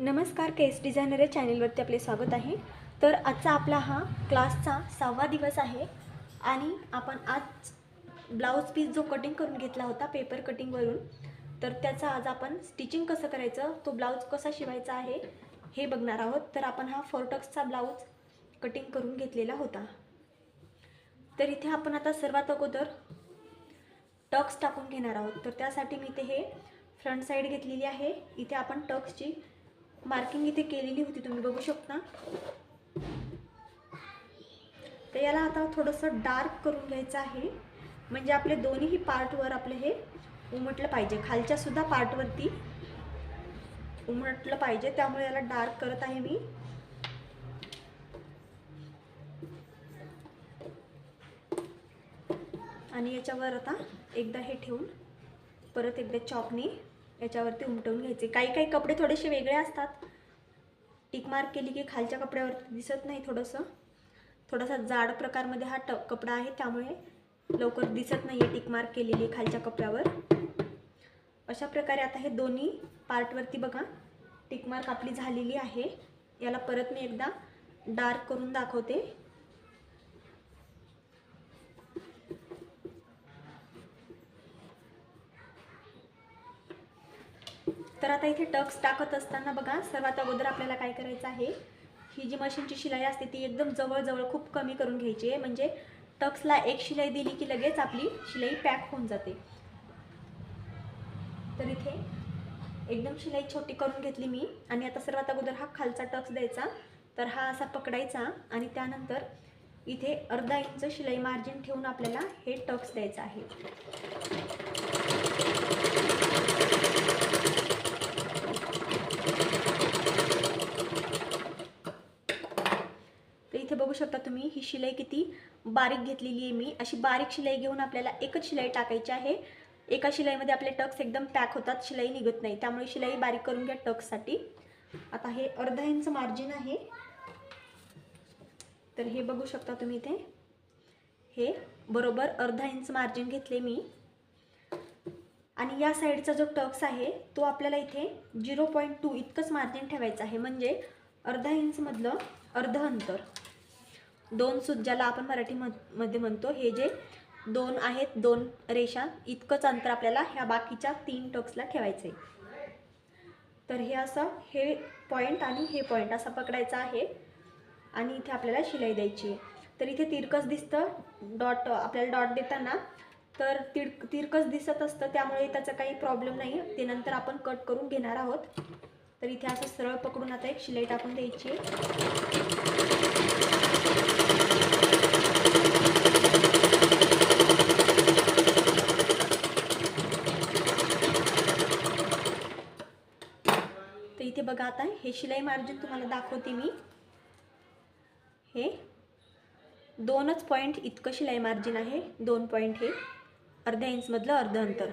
नमस्कार केस डिझायनर या चॅनेलवरती आपले स्वागत आहे. तर आजचा आपला हा क्लासचा सहावा दिवस आहे आणि आपण आज ब्लाऊज पीस जो कटिंग करून घेतला होता पेपर कटिंगवरून तर त्याचा आज आपण स्टिचिंग कसं करायचं तो ब्लाऊज कसा शिवायचा आहे हे बघणार आहोत. तर आपण हा फोरटक्सचा ब्लाऊज कटिंग करून घेतलेला होता. तर इथे आपण आता सर्वात अगोदर टक्स टाकून घेणार आहोत. तर त्यासाठी मी इथे हे फ्रंट साईड घेतलेली आहे. इथे आपण टक्सची मार्किंग इथे केलेली होती तुम्ही बघू शकता. तर याला आता थोडंसं डार्क करून घ्यायचं आहे. म्हणजे आपले दोन्हीही पार्टवर आपलं हे उमटलं पाहिजे. खालच्यासुद्धा पार्टवरती उमटलं पाहिजे. त्यामुळे याला डार्क करत आहे मी. आणि याच्यावर आता एकदा हे ठेवून परत एकदा चॉकनी याच्यावरती उमटवून घ्यायचे. काही काही कपडे थोडेसे वेगळे असतात. टिक मार्क केली की खालच्या कपड्यावरती दिसत नाही थोडंसं. थोडासा जाड प्रकारमध्ये हा ट कपडा आहे त्यामुळे लवकर दिसत नाही आहे टिक मार्क केलेली आहे खालच्या कपड्यावर. अशा प्रकारे आता हे दोन्ही पार्टवरती बघा. टिक मार्क आपली झालेली आहे. याला परत मी एकदा डार्क करून दाखवते. तर आता इथे टक्स टाकत असताना बघा सर्वात अगोदर आपल्याला काय करायचं आहे? ही जी मशीनची शिलाई असते ती एकदम जवळजवळ खूप कमी करून घ्यायची आहे. म्हणजे टक्सला एक शिलाई दिली की लगेच आपली शिलाई पॅक होऊन जाते. तर इथे एकदम शिलाई छोटी करून घेतली मी. आणि आता सर्वात अगोदर हा खालचा टक्स द्यायचा. तर हा असा पकडायचा आणि त्यानंतर इथे अर्धा इंच शिलाई मार्जिन ठेवून आपल्याला हे टक्स द्यायचं आहे तर इथे बघू शकता तुम्ही ही शिलाई किती बारीक घेतलेली आहे मी. अशी बारीक शिलाई घेऊन आपल्याला एकच शिलाई टाकायची आहे. एका शिलाईमध्ये आपले टक्स एकदम पॅक होतात शिलाई निघत नाही. त्यामुळे शिलाई बारीक करून घ्या टक्ससाठी. आता हे अर्धा इंच मार्जिन आहे. तर हे बघू शकता तुम्ही इथे. हे बरोबर अर्धा इंच मार्जिन घेतले मी. आणि या साईडचा जो टक्स आहे तो आपल्याला इथे झिरो पॉईंट टू इतकंच मार्जिन ठेवायचं आहे. म्हणजे अर्धा इंचमधलं अर्ध अंतर. दोन सूत ज्याला आपण मराठी मध्ये म्हणतो हे जे दोन आहेत दोन रेषा इतकंच अंतर आपल्याला ह्या बाकीच्या तीन टक्सला ठेवायचं आहे. तर हे असं हे पॉईंट आणि हे पॉईंट असा पकडायचा आहे. आणि इथे आपल्याला शिलाई द्यायची आहे. तर इथे तिरकस दिसतं डॉट आपल्याला डॉट देताना तर तिर तिरकस दिसत असतं त्यामुळे त्याचा काही प्रॉब्लेम नाही ते नंतर आपण कट करून घेणार आहोत. तर इथे असं सरळ पकडून आता एक शिलाई टाकून द्यायची. तर इथे बघा आता हे शिलाई मार्जिन तुम्हाला दाखवते मी. हे दोनच पॉईंट इतकं शिलाई मार्जिन आहे. दोन पॉईंट हे अर्ध्या इंचमधलं अर्ध अंतर.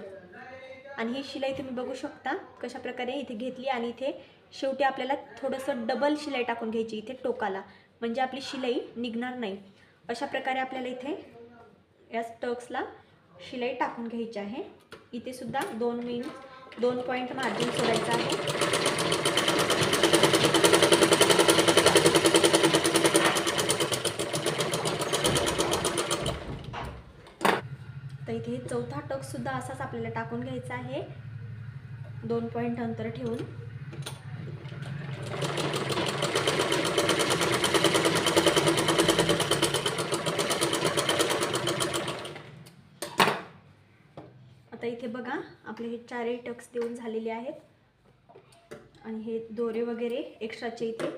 आणि ही शिलाई तुम्ही बघू शकता कशा प्रकारे इथे घेतली आणि इथे शेवटी आपल्याला थोडंसं डबल शिलाई टाकून घ्यायची इथे टोकाला. म्हणजे आपली शिलाई निघणार नाही. अशा प्रकारे आपल्याला इथे या स्टक्सला शिलाई टाकून घ्यायची आहे. इथे सुद्धा दोन इंच दोन पॉईंट मार्जिन सोडायचं आहे. की चौथा टकसुद्धा असाच आपल्याला टाकून घ्यायचा आहे. दोन पॉईंट अंतर ठेवून. आता इथे बघा आपले हे चारही टक्स देऊन झालेले आहेत. आणि हे दोरे वगैरे एक्स्ट्राचे इथे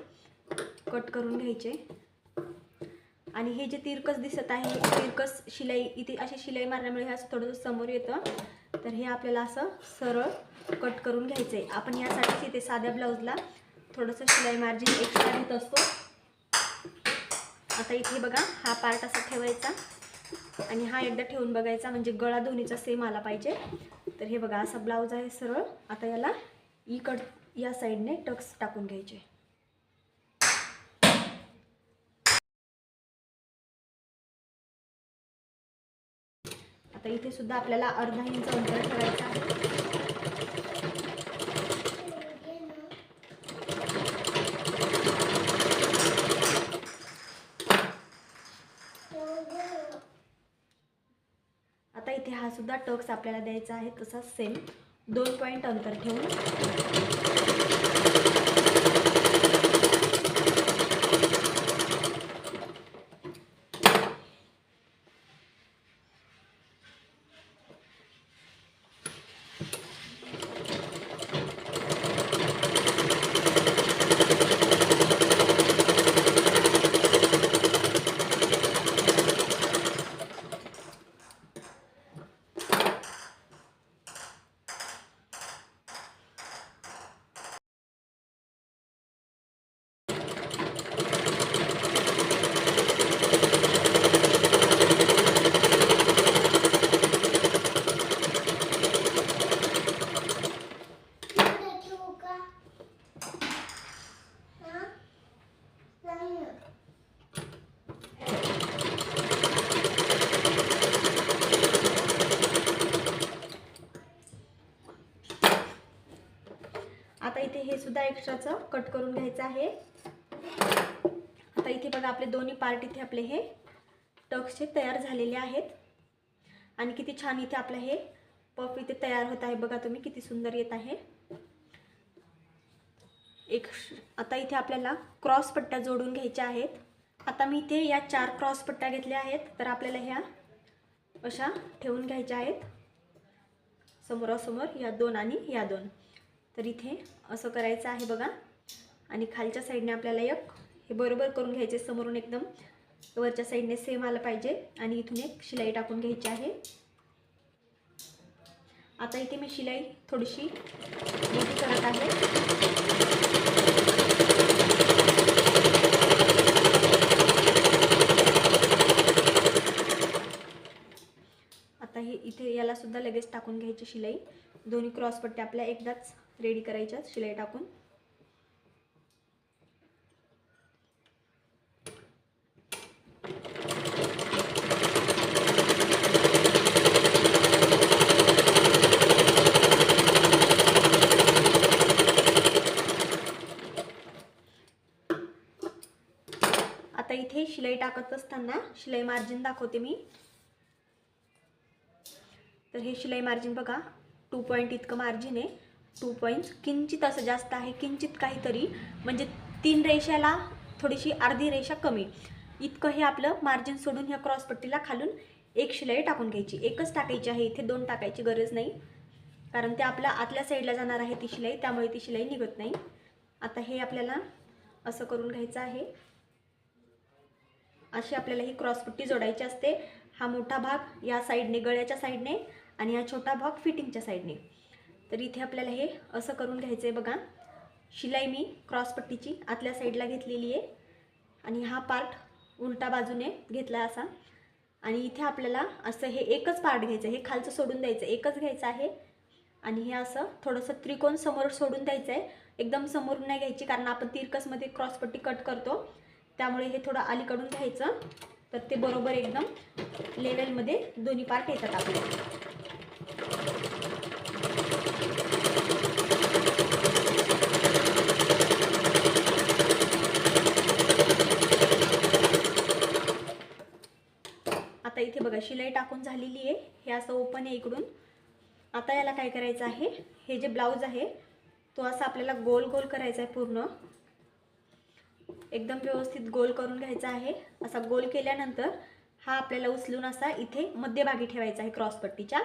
कट करून घ्यायचे. आणि हे जे तिरकस दिसत आहे म्हणजे तिरकस शिलाई इथे अशी शिलाई मारल्यामुळे हे असं थोडंसं समोर येतं. तर हे आपल्याला असं सरळ कट करून घ्यायचं आहे आपण यासाठीच इथे साध्या ब्लाऊजला थोडंसं शिलाई मार्जिन एक्स्ट्रा घेत असतो. आता इथे बघा हा पार्ट असा ठेवायचा आणि हा एकदा ठेवून बघायचा. म्हणजे गळा दोन्हीचा सेम आला पाहिजे. तर हे बघा असा ब्लाऊज आहे सरळ. आता याला इकड या साईडने टक्स टाकून घ्यायचे. आता इथे सुद्धा आपल्याला अर्धा इंच अंतर ठेवायचं आहे. आता इथे हा सुद्धा टक्स आपल्याला द्यायचा आहे तसा सेम दोन पॉईंट अंतर ठेवून. करून घ्यायचं आहे. आता इथे बघा आपले दोन्ही पार्ट इथे आपले हे टक्सचे तयार झालेले आहेत. आणि किती छान इथे आपलं हे पफ इथे तयार होत आहे. बघा तुम्ही किती सुंदर येत आहे. एक आता इथे आपल्याला क्रॉस पट्ट्या जोडून घ्यायच्या आहेत. आता मी इथे या चार क्रॉस पट्ट्या घेतल्या आहेत. तर आपल्याला ह्या अशा ठेवून घ्यायच्या आहेत. समोरासमोर या दोन आणि या दोन. तर इथे असं करायचं आहे बघा. आणि खालच्या साईडने आपल्याला एक हे बरोबर करून घ्यायचे समोरून एकदम वरच्या साईडने सेम आलं पाहिजे. आणि इथून एक शिलाई टाकून घ्यायची आहे. आता इथे मी शिलाई थोडीशी मोठी करत आहे. आता हे इथे याला सुद्धा लगेच टाकून घ्यायची शिलाई. दोन्ही क्रॉसपट्ट्या आपल्या एकदाच रेडी करायच्या शिलाई टाकून आता इथे शिलाई टाकत असताना शिलाई मार्जिन दाखवते मी. तर हे शिलाई मार्जिन बघा टू पॉईंट इतकं मार्जिन आहे. टू पॉईंट किंचित असं जास्त आहे किंचित काहीतरी. म्हणजे तीन रेषाला थोडीशी अर्धी रेषा कमी. इतकं हे आपलं मार्जिन सोडून ह्या क्रॉसपट्टीला खालून एक शिलाई टाकून घ्यायची. एकच टाकायची आहे इथे दोन टाकायची गरज नाही. कारण ते आपल्या आतल्या साईडला जाणार आहे ती शिलाई त्यामुळे ती शिलाई निघत नाही. आता हे आपल्याला असं करून घ्यायचं आहे. अशी आपल्याला ही क्रॉसपट्टी जोडायची असते. हा मोठा भाग या साईडने गळ्याच्या साईडने आणि हा छोटा भाग फिटिंगच्या साईडने. तर इथे आपल्याला हे असं करून घ्यायचं आहे बघा. शिलाई मी क्रॉसपट्टीची आतल्या साईडला घेतलेली आहे. आणि हा पार्ट उलटा बाजूने घेतला असा. आणि इथे आपल्याला असं हे एकच पार्ट घ्यायचं हे खालचं सोडून द्यायचं. एकच घ्यायचं आहे. आणि हे असं थोडंसं त्रिकोण समोर सोडून द्यायचं आहे एकदम समोरून नाही घ्यायची कारण आपण तिरकसमध्ये क्रॉसपट्टी कट करतो. त्यामुळे हे थोडं अलीकडून घ्यायचं. तर ते बरोबर एकदम लेवलमध्ये दोन्ही पार्ट येतात आपल्या आता इथे बघा शिलाई टाकून झालेली आहे. हे असं ओपन आहे इकडून. आता याला काय करायचं आहे? हे जे ब्लाऊज आहे तो असा आपल्याला गोल गोल करायचा आहे पूर्ण. एकदम व्यवस्थित गोल करून घ्यायचा आहे. असा गोल केल्यानंतर हा आपल्याला उचलून असा इथे मध्यभागी ठेवायचा आहे क्रॉसपट्टीच्या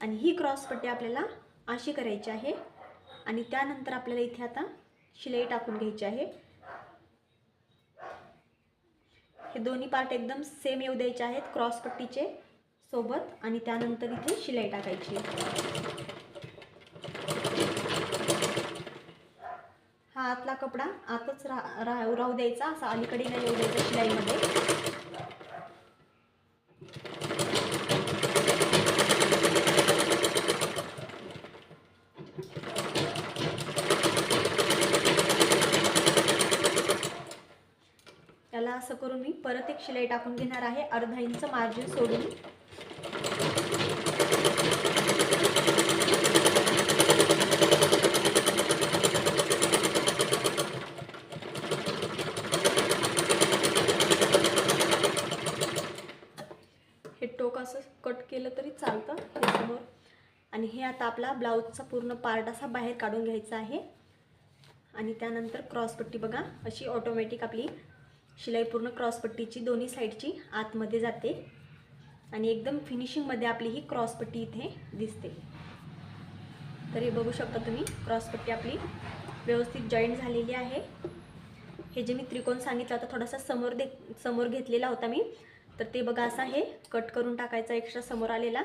आणि ही क्रॉसपट्टी आपल्याला अशी करायची आहे. आणि त्यानंतर आपल्याला इथे आता शिलाई टाकून घ्यायची आहे. हे दोन्ही पार्ट एकदम सेम येऊ द्यायचे आहेत क्रॉसपट्टीचे सोबत. आणि त्यानंतर इथे शिलाई टाकायची. हा आतला कपडा आतच राह रा- राहू द्यायचा असा अलीकडे नाही येऊ द्यायचा शिलाईमध्ये. त्याला असं करून मी परत एक शिलाई टाकून घेणार आहे. अर्धा इंच मार्जिन सोडून हे टोक असं कट केलं तरी चालतं हे आणि हे आता आपला ब्लाऊजचा पूर्ण पार्ट असा बाहेर काढून घ्यायचा आहे. आणि त्यानंतर क्रॉसपट्टी बघा अशी ऑटोमॅटिक आपली शिलाई पूर्ण क्रॉसपट्टीची दोन्ही साईडची आतमध्ये जाते. आणि एकदम फिनिशिंगमध्ये आपली ही क्रॉसपट्टी इथे दिसते. तर हे बघू शकता तुम्ही क्रॉसपट्टी आपली व्यवस्थित जॉईंट झालेली आहे. हे जे मी त्रिकोण सांगितलं होता थोडासा समोर दे समोर घेतलेला होता मी. तर ते बघा असा हे कट करून टाकायचा एक्स्ट्रा समोर आलेला.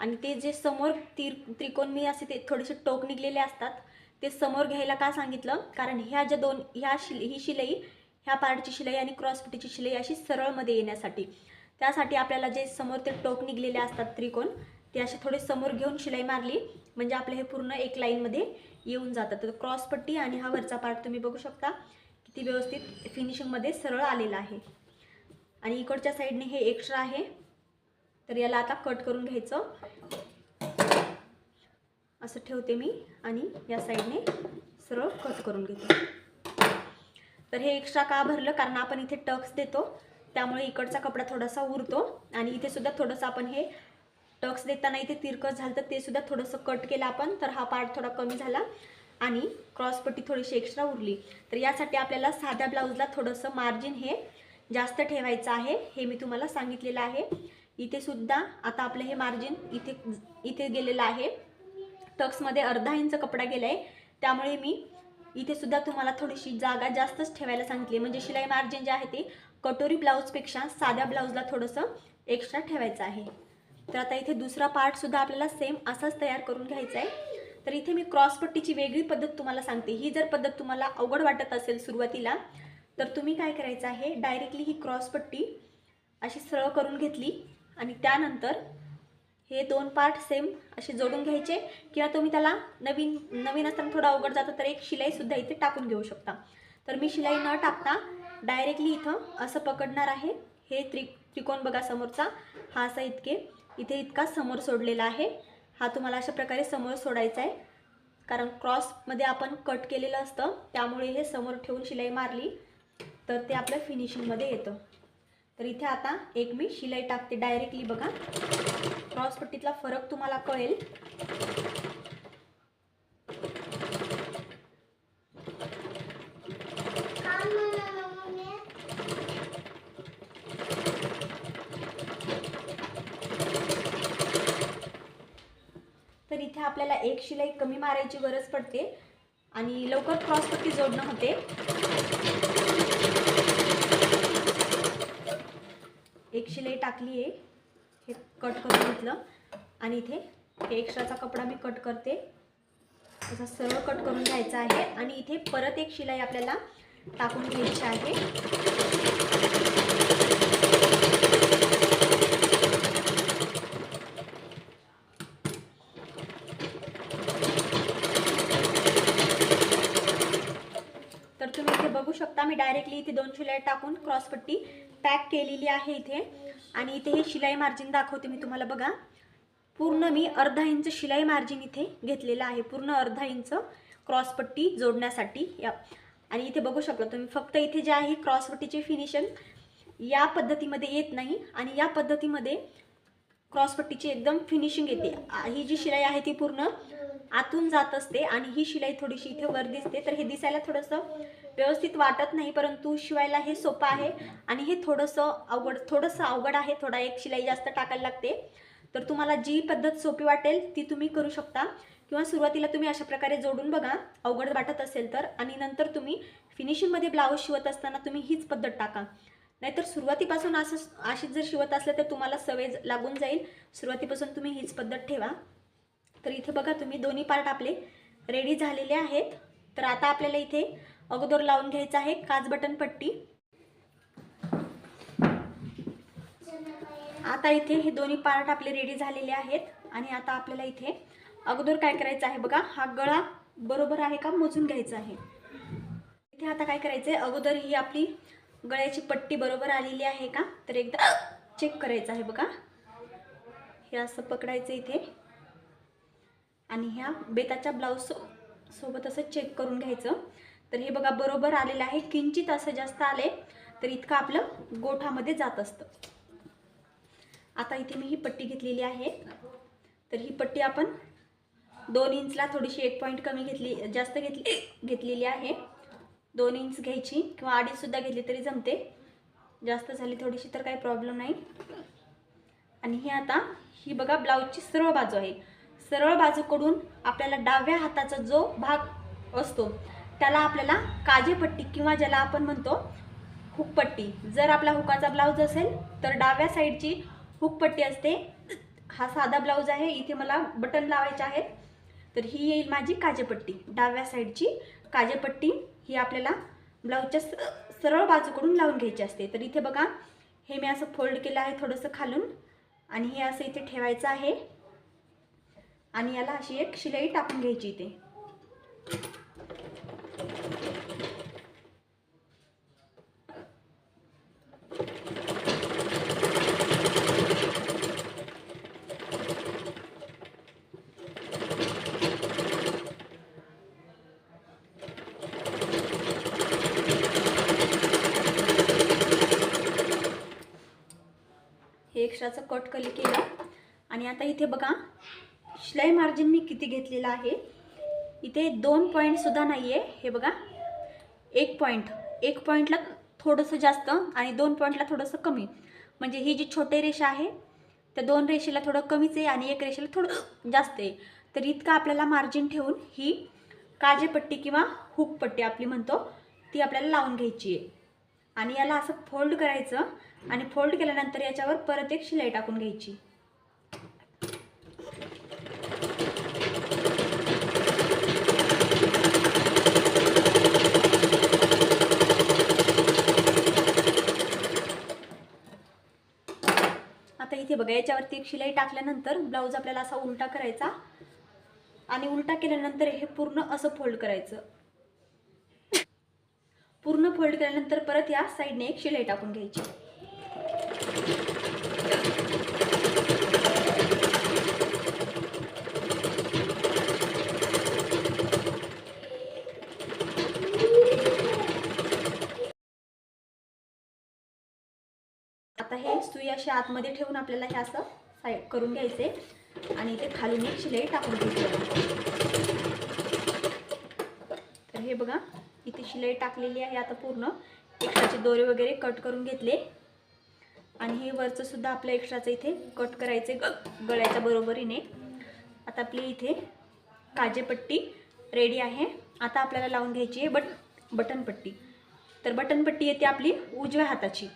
आणि ते जे समोर तिर त्रिकोण मी असे ते थोडेसे टोक निघलेले असतात ते समोर घ्यायला का सांगितलं? कारण ह्या ज्या दोन ह्या शिल ही शिलाई ह्या पार्टची शिलाई आणि क्रॉसपिटीची शिलाई अशी सरळमध्ये येण्यासाठी. त्यासाठी आपल्याला जे समोर ते टोक निघलेले असतात त्रिकोण ते असे थोडे समोर घेऊन शिलाई मारली म्हणजे आपलं हे पूर्ण एक लाईनमध्ये येऊन जातं. तर क्रॉसपट्टी आणि हा वरचा पार्ट तुम्ही बघू शकता किती व्यवस्थित फिनिशिंगमध्ये सरळ आलेला आहे. आणि इकडच्या साईडने हे एक्स्ट्रा आहे. तर याला आता कट करून घ्यायचं. असं ठेवते मी आणि या साईडने सरळ कट करून घेते. तर हे एक्स्ट्रा का भरलं? कारण आपण इथे टक्स देतो त्यामुळे इकडचा कपडा थोडासा उरतो आणि इथे सुद्धा थोडंसं आपण हे टक्स देताना इथे तिरकस झालं तर ते सुद्धा थोडंसं कट केलं आपण तर हा पार्ट थोडा कमी झाला आणि क्रॉसपट्टी थोडीशी एक्स्ट्रा उरली. तर यासाठी आपल्याला साध्या ब्लाऊजला थोडंसं मार्जिन हे जास्त ठेवायचं आहे हे मी तुम्हाला सांगितलेलं आहे. इथे सुद्धा आता आपलं हे मार्जिन इथे इथे गेलेलं आहे. टक्समध्ये अर्धा इंच कपडा गेला आहे त्यामुळे मी इथे सुद्धा तुम्हाला थोडीशी जागा जास्तच ठेवायला सांगितली. म्हणजे शिलाई मार्जिन जे आहे ते कटोरी ब्लाऊजपेक्षा साध्या ब्लाऊजला थोडंसं एक्स्ट्रा ठेवायचं आहे. तर आता इथे दुसरा पार्टसुद्धा आपल्याला सेम असाच तयार करून घ्यायचा आहे. तर इथे मी क्रॉसपट्टीची वेगळी पद्धत तुम्हाला सांगते. ही जर पद्धत तुम्हाला अवघड वाटत असेल सुरुवातीला तर तुम्ही काय करायचं आहे? डायरेक्टली ही क्रॉसपट्टी अशी सरळ करून घेतली. आणि त्यानंतर हे दोन पार्ट सेम असे जोडून घ्यायचे. किंवा तुम्ही त्याला नवीन नवीन असताना थोडा अवघड जातं तर एक शिलाईसुद्धा इथे टाकून घेऊ शकता. तर मी शिलाई न टाकता डायरेक्टली इथं असं पकडणार आहे. हे त्रि त्रिकोण बघा समोरचा. हा असा इतके इथे इतका समोर सोडलेला आहे. हा तुम्हाला अशा प्रकारे समोर सोडायचा आहे. कारण क्रॉसमध्ये आपण कट केलेलं असतं त्यामुळे हे समोर ठेवून शिलाई मारली तर ते आपल्या फिनिशिंगमध्ये येतं. तर इथे आता एक मी शिलाई टाकते डायरेक्टली बघा. क्रॉसपट्टीतला फरक तुम्हाला कळेल. तर इथे आपल्याला एक शिलाई कमी मारायची गरज पडते आणि लवकर क्रॉसपट्टी जोडणं होते. एक शिलाई टाकली आहे. हे कट करून घेतलं. आणि इथे हे एक्स्ट्राचा कपडा मी कट करते. असा सरळ कट करून घ्यायचा आहे. आणि इथे परत एक शिलाई आपल्याला टाकून घ्यायची आहे. तर तुम्ही इथे बघू शकता मी डायरेक्टली इथे दोन शिलाई टाकून क्रॉसपट्टी पॅक केलेली आहे इथे. आणि इथे हे शिलाई मार्जिन दाखवते मी तुम्हाला बघा. पूर्ण मी अर्धा इंच शिलाई मार्जिन इथे घेतलेलं आहे. पूर्ण अर्धा इंच क्रॉसपट्टी जोडण्यासाठी. या आणि इथे बघू शकता तुम्ही फक्त इथे जे आहे क्रॉसपट्टीचे फिनिशिंग या पद्धतीमध्ये येत नाही. आणि या पद्धतीमध्ये क्रॉसपट्टीची एकदम फिनिशिंग येते. ही जी शिलाई आहे ती पूर्ण आतून जात असते आणि ही शिलाई थोडीशी इथे वर दिसते. तर हे दिसायला थोडंसं व्यवस्थित वाटत नाही परंतु शिवायला हे सोपं आहे आणि हे थोडंसं अवघड थोडंसं अवघड आहे. थोडा एक शिलाई जास्त टाकायला लागते. तर तुम्हाला जी पद्धत सोपी वाटेल ती तुम्ही करू शकता. किंवा सुरुवातीला तुम्ही अशा प्रकारे जोडून बघा अवघड वाटत असेल तर. आणि नंतर तुम्ही फिनिशिंगमध्ये ब्लाऊज शिवत असताना तुम्ही हीच पद्धत टाका. नाहीतर सुरुवातीपासून असं अशीच जर शिवत असलं तर तुम्हाला सवय लागून जाईल. सुरुवातीपासून तुम्ही हीच पद्धत ठेवा. तर इथे बघा तुम्ही दोन्ही पार्ट आपले रेडी झालेले आहेत. तर आता आपल्याला इथे अगोदर लावून घ्यायचं आहे काच बटन पट्टी. आता इथे हे दोन्ही पार्ट आपले रेडी झालेले आहेत. आणि आता आपल्याला इथे अगोदर काय करायचं आहे बघा हा गळा बरोबर आहे का मोजून घ्यायचा आहे. इथे आता काय करायचं आहे अगोदर ही आपली गळ्याची पट्टी बरोबर आलेली आहे का? तर एकदा चेक करायचं आहे बघा. हे असं पकडायचं इथे. आणि ह्या बेताच्या ब्लाऊज सो सोबत असं चेक करून घ्यायचं. तर हे बघा बरोबर आलेलं आहे. किंचित असं जास्त आले तर इतकं आपलं गोठामध्ये जात असतं. आता इथे मी ही पट्टी घेतलेली आहे. तर ही पट्टी आपण दोन इंचला थोडीशी एक पॉईंट कमी घेतली जास्त घेतली घेतलेली आहे. दोन इंच घ्यायची किंवा अडीचसुद्धा घेतली तरी जमते. जास्त झाली थोडीशी तर काही प्रॉब्लेम नाही. आणि ही आता ही बघा ब्लाऊजची सरळ बाजू आहे. सरळ बाजूकडून आपल्याला डाव्या हाताचा जो भाग असतो त्याला आपल्याला काजेपट्टी किंवा ज्याला आपण म्हणतो हुकपट्टी. जर आपला हुकाचा ब्लाऊज असेल तर डाव्या साईडची हुकपट्टी असते. हा साधा ब्लाऊज आहे इथे मला बटन लावायचे आहेत. तर ही येईल माझी काजेपट्टी. डाव्या साईडची काजेपट्टी ही आपल्याला ब्लाऊजच्या स- सरळ बाजूकडून लावून घ्यायची असते. तर इथे बघा हे मी असं फोल्ड केलं आहे थोडंसं खालून आणि हे असं इथे ठेवायचं आहे. आणि याला अशी एक शिलाई टाकून घ्यायची इथे. हे एक्स्ट्राचं कट कली केलं आणि आता इथे बघा शिलाई मार्जिन मी किती घेतलेलं आहे? इथे दोन पॉईंटसुद्धा नाही आहे हे बघा. एक पॉईंट एक पॉईंटला थोडंसं जास्त आणि दोन पॉईंटला थोडंसं कमी. म्हणजे ही जी छोटे रेषा आहे त्या दोन रेषेला थोडं कमीच आहे आणि एक रेषेला थोडं जास्त आहे. तर इतकं आपल्याला मार्जिन ठेवून ही काजेपट्टी किंवा हुकपट्टी आपली म्हणतो ती आपल्याला लावून घ्यायची आहे. आणि याला असं फोल्ड करायचं आणि फोल्ड केल्यानंतर याच्यावर परत एक शिलाई टाकून घ्यायची आता इथे बघा याच्यावरती एक शिलाई टाकल्यानंतर ब्लाऊज आपल्याला असा उलटा करायचा. आणि उलटा केल्यानंतर हे पूर्ण असं फोल्ड करायचं. पूर्ण फोल्ड केल्यानंतर परत या साईडने एक शिलाई टाकून घ्यायची. आता अशी आतमध्ये ठेवून आपल्याला हे असं साईड करून घ्यायचे. आणि इथे खालून एक शिलाई टाकून घ्यायची तर हे बघा इथे शिलाई टाकलेली आहे आता पूर्ण. एक्स्ट्राचे दोरे वगैरे कट करून घेतले. आणि हे वरचं सुद्धा आपलं एक्स्ट्राचं इथे कट करायचे ग गळ्याच्या बरोबरीने. आता आपली इथे काजेपट्टी रेडी आहे. आता आपल्याला लावून घ्यायची आहे बट बटनपट्टी. तर बटनपट्टी येते आपली उजव्या हाताची.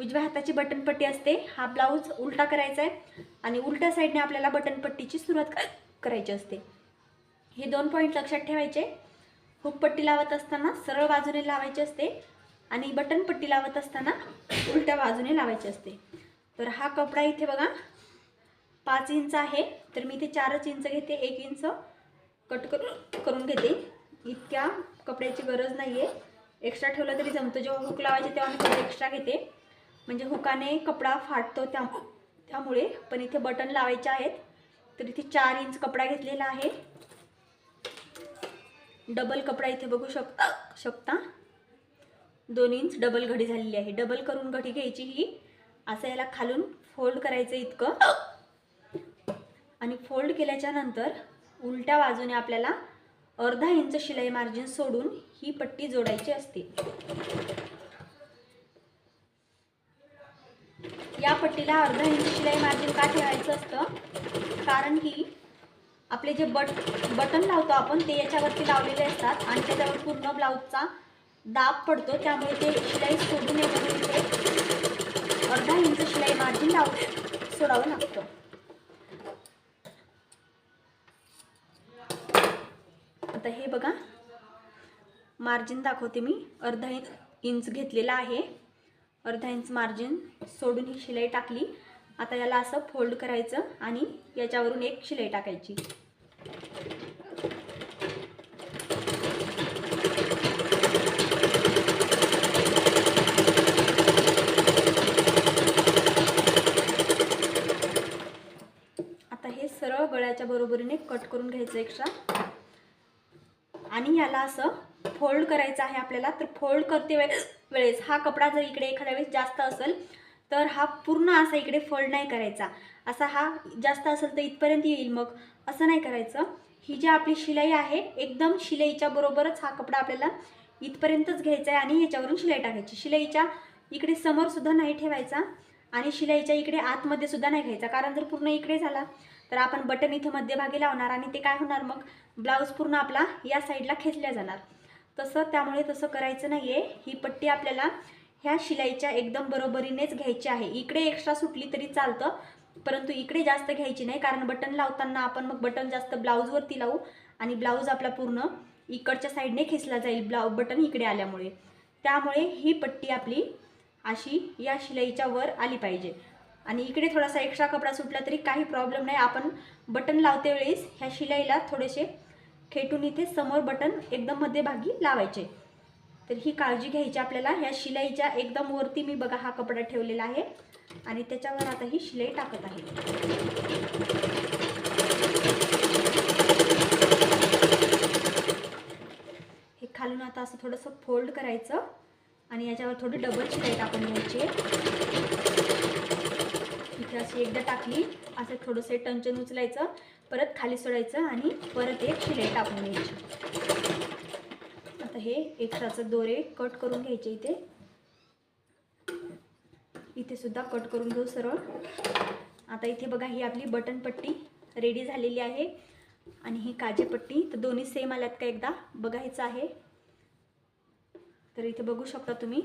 उजव्या हाताची बटनपट्टी असते. हा ब्लाऊज उलटा करायचा आहे आणि उलट्या साईडने आपल्याला बटनपट्टीची सुरुवात क- करायची असते. हे दोन पॉईंट लक्षात ठेवायचे. हुकपट्टी लावत असताना सरळ बाजूने लावायची असते आणि बटनपट्टी लावत असताना उलट्या बाजूने लावायची असते. तर हा कपडा इथे बघा पाच इंच आहे. तर मी इथे चारच इंच घेते. एक इंच कट करून करून घेते. इतक्या कपड्याची गरज नाही आहे एक्स्ट्रा ठेवलं तरी जमतं. जेव्हा हुक लावायचे तेव्हा मी थोडं एक्स्ट्रा घेते. म्हणजे हुकाने कपडा फाटतो त्या त्यामुळे पण इथे बटन लावायचे आहेत. तर इथे चार इंच कपडा घेतलेला आहे. डबल कपडा इथे बघू शकता शकता. दोन इंच डबल घडी झालेली आहे. डबल करून घडी घ्यायची ही. असं याला खालून फोल्ड करायचं इतकं. आणि फोल्ड केल्याच्यानंतर उलट्या बाजूने आपल्याला अर्धा इंच शिलाई मार्जिन सोडून ही पट्टी जोडायची असते. या पट्टीला अर्धा इंच शिलाई मार्जिन का ठेवायचं असतं? कारण की आपले जे बट बटन लावतो आपण ते याच्यावरती लावलेले असतात आणि त्याच्यावर पूर्ण ब्लाऊजचा दाब पडतो. त्यामुळे ते शिलाई सोडू नये म्हणून अर्धा इंच शिलाई मार्जिन लाव सोडावं लागतं. आता हे बघा. मार्जिन दाखवते मी. अर्धा इंच इंच घेतलेला आहे. अर्धा इंच मार्जिन सोडून ही शिलाई टाकली. आता याला असं फोल्ड करायचं आणि याच्यावरून एक शिलाई टाकायची. आता हे सरळ गळ्याच्या बरोबरीने कट करून घ्यायचं एक्स्ट्रा आणि याला असं फोल्ड करायचं आहे आपल्याला तर फोल्ड करते वेळेस वेळेस हा कपडा जर इकडे एखाद्या वेळेस जास्त असेल तर हा पूर्ण असा इकडे फोल्ड नाही करायचा. असा हा जास्त असेल तर इथपर्यंत येईल मग. असं नाही करायचं. ही जी आपली शिलाई आहे एकदम शिलाईच्या बरोबरच हा कपडा आपल्याला इथपर्यंतच घ्यायचा आहे आणि याच्यावरून शिलाई टाकायची. शिलाईच्या इकडे समोरसुद्धा नाही ठेवायचा आणि शिलाईच्या इकडे आतमध्ये सुद्धा नाही घ्यायचा. कारण जर पूर्ण इकडे झाला तर आपण बटन इथे मध्यभागी लावणार आणि ते काय होणार मग? ब्लाऊज पूर्ण आपला या साईडला खेचल्या जाणार. तसं त्यामुळे तसं करायचं नाही आहे ही पट्टी आपल्याला ह्या शिलाईच्या एकदम बरोबरीनेच घ्यायची आहे. इकडे एक्स्ट्रा सुटली तरी चालतं परंतु इकडे जास्त घ्यायची नाही कारण बटन लावताना आपण मग बटन जास्त ब्लाऊजवरती लावू आणि ब्लाऊज आपला पूर्ण इकडच्या साईडने खेचला जाईल ब्लाऊ बटन इकडे आल्यामुळे. त्यामुळे ही पट्टी आपली अशी या शिलाईच्या वर आली पाहिजे. आणि इकडे थोडासा एक्स्ट्रा कपडा सुटला तरी काही प्रॉब्लेम नाही. आपण बटन लावते वेळेस ह्या शिलाईला थोडेसे खेटून इथे समोर बटन एकदम मध्यभागी लावायचे. तर ही काळजी घ्यायची आपल्याला. ह्या शिलाईच्या एकदम वरती मी बघा हा कपडा ठेवलेला आहे. आणि त्याच्यावर आता ही शिलाई टाकत आहे. हे खालून आता असं थोडंसं फोल्ड करायचं. आणि याच्यावर थोडी डबल शिलाई टाकून घ्यायची. इथे अशी एकदा टाकली असं थोडंसं टंचन उचलायचं. परत खाली सोडायचं आणि परत एक शिलाई टाकून घ्यायची. आता हे एक्स्ट्राचं दोरे कट करून घ्यायचे इथे. इथे सुद्धा कट करून घेऊ सरळ. आता इथे बघा ही आपली बटन पट्टी रेडी झालेली आहे. आणि ही काजी पट्टी तर दोन्ही सेम आल्यात का एकदा? बघायचं आहे. तर इथे बघू शकता तुम्ही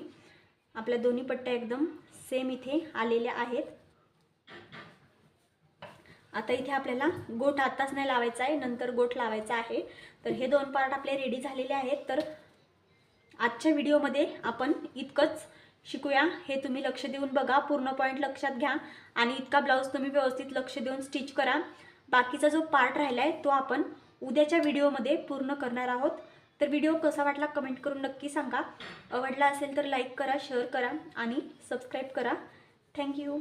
आपल्या दोन्ही पट्ट्या एकदम सेम इथे आलेल्या आहेत. आता इथे आपल्याला गोठ आत्ताच नाही लावायचा आहे नंतर गोठ लावायचा आहे. तर हे दोन पार्ट आपले रेडी झालेले आहेत. तर आजच्या व्हिडिओमध्ये आपण इतकंच शिकूया. हे तुम्ही लक्ष देऊन बघा. पूर्ण पॉईंट लक्षात घ्या. आणि इतका ब्लाऊज तुम्ही व्यवस्थित लक्ष देऊन स्टिच करा. बाकीचा जो पार्ट राहिला आहे तो आपण उद्याच्या व्हिडिओमध्ये पूर्ण करणार आहोत. तर व्हिडिओ कसा वाटला कमेंट करून नक्की सांगा. आवडला असेल तर लाईक करा शेअर करा आणि सबस्क्राईब करा. थँक्यू